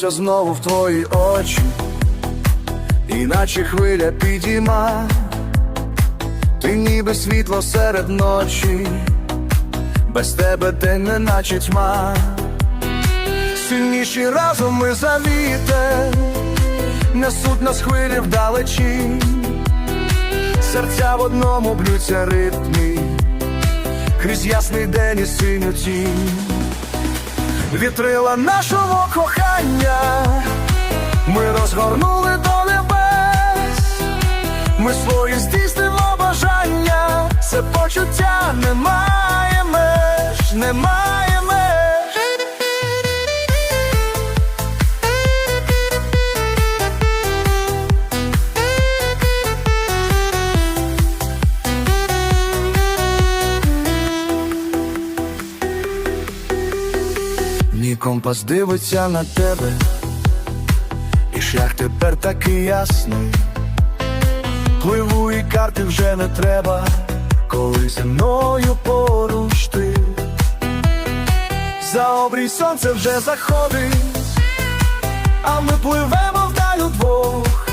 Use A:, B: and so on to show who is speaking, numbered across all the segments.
A: Дивлюся знову в твої очі, іначе хвиля підійма, ти ніби світло серед ночі, без тебе день не наче тьма, сильніші разом ми за вітер, несуть нас хвилі вдалечі, серця в одному б'ються ритмі, крізь ясний день і синю тінь. Вітрила нашого кохання, ми розгорнули до небес, ми свої здійснимо бажання, це почуття немає Мій компас дивиться на тебе, і шлях тепер такий ясний. Пливу і карти вже не треба, коли зі мною поруч ти. За обрій сонце вже заходить, а ми пливемо вдаль удвох,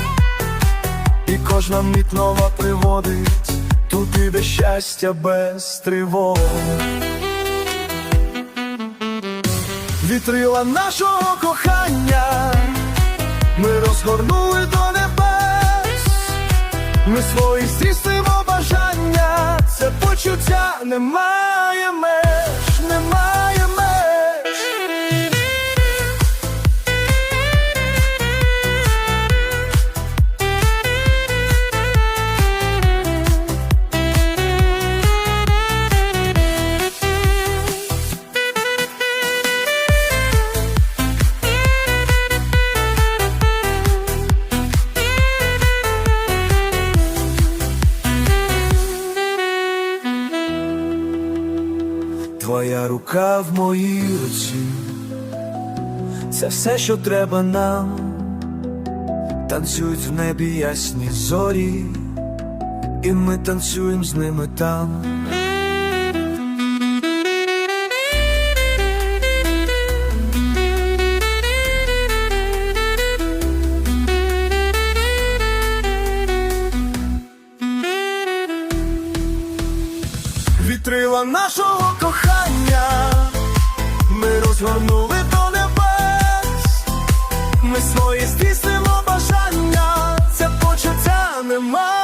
A: і кожна мить нова приводить, тут іде щастя без тривог. Вітрила нашого кохання, ми розгорнули до небес, ми свої стрістимо бажання, це почуття немає Твоя рука в моїй руці, це все, що треба нам. Танцюють в небі ясні зорі, і ми танцюємо з ними там. Ми свої здійснимо бажання, це почуття немає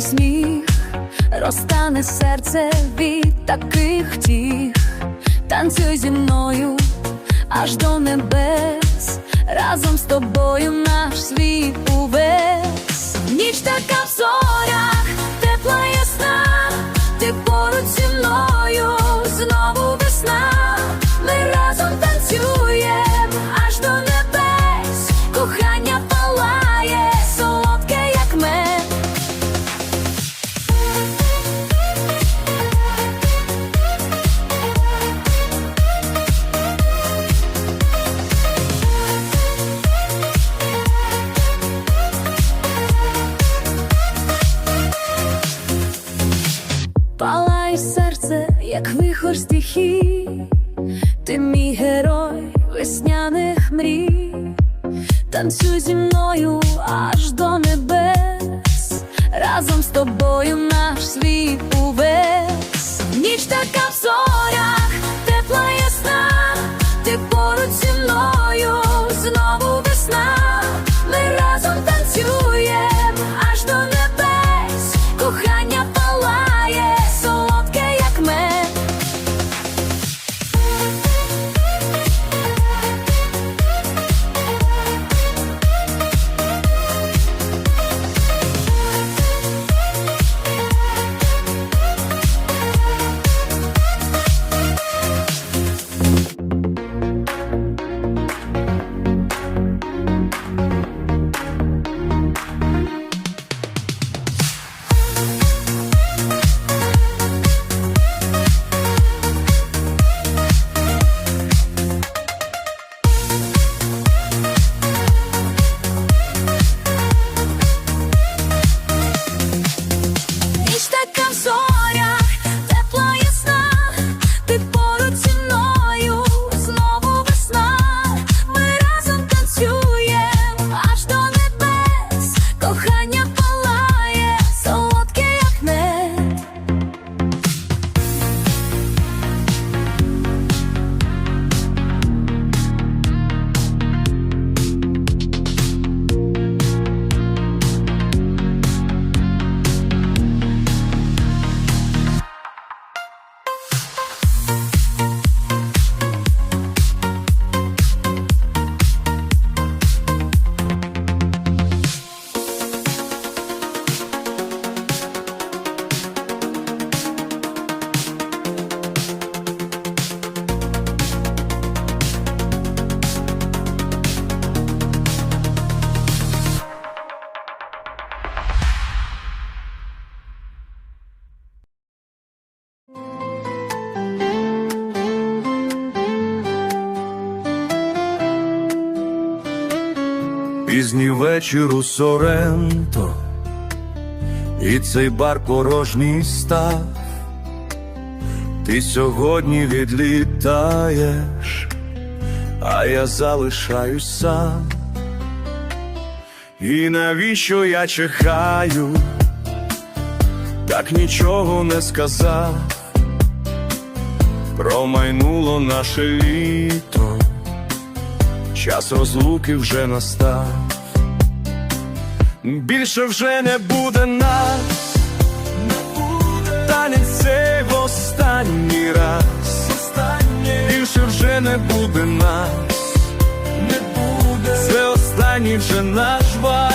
B: твій сміх, розтане серце від таких тіх, танцюй зі мною аж до небес, разом з тобою наш світ увесь. Ніч така в вихор стихій, ти мій герой весняних мрій, танцюй зі мною аж до небес, разом з тобою наш світ увесь. Ніч така в зорях,
A: вечір у Соренто, і цей бар порожній став. Ти сьогодні відлітаєш, а я залишаюсь сам. І навіщо я чекаю, так нічого не сказав, промайнуло наше літо, час розлуки вже настав. Більше вже не буде нас, не буде танець цей в останній раз. Більше вже не буде нас, не буде. Це останній вже наш вальс.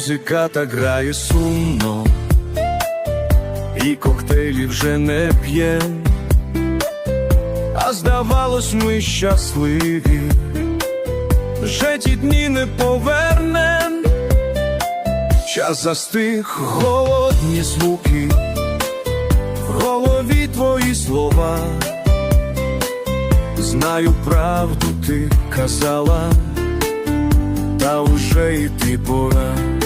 A: Музика так грає сумно, і коктейлі вже не п'єм, а здавалось, ми щасливі, вже ті дні не повернем, час застиг, голодні звуки, в голові твої слова, знаю правду, ти казала. Та уже йти пора.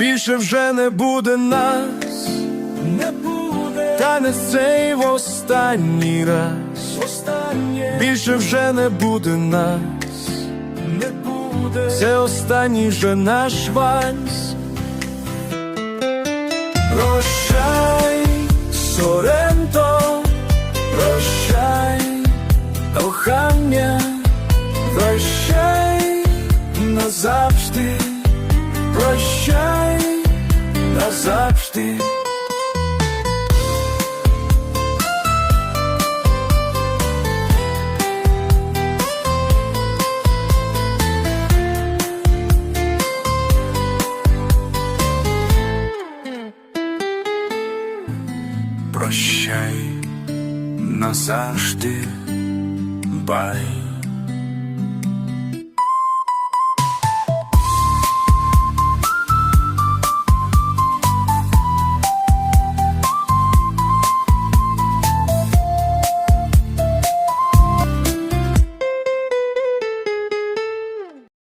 A: Більше вже не буде нас, не буде, та не цей в останній раз. Останнє. Більше вже не буде нас, не буде. Це останній вже наш вальс. Прощай, Назавжди, бай.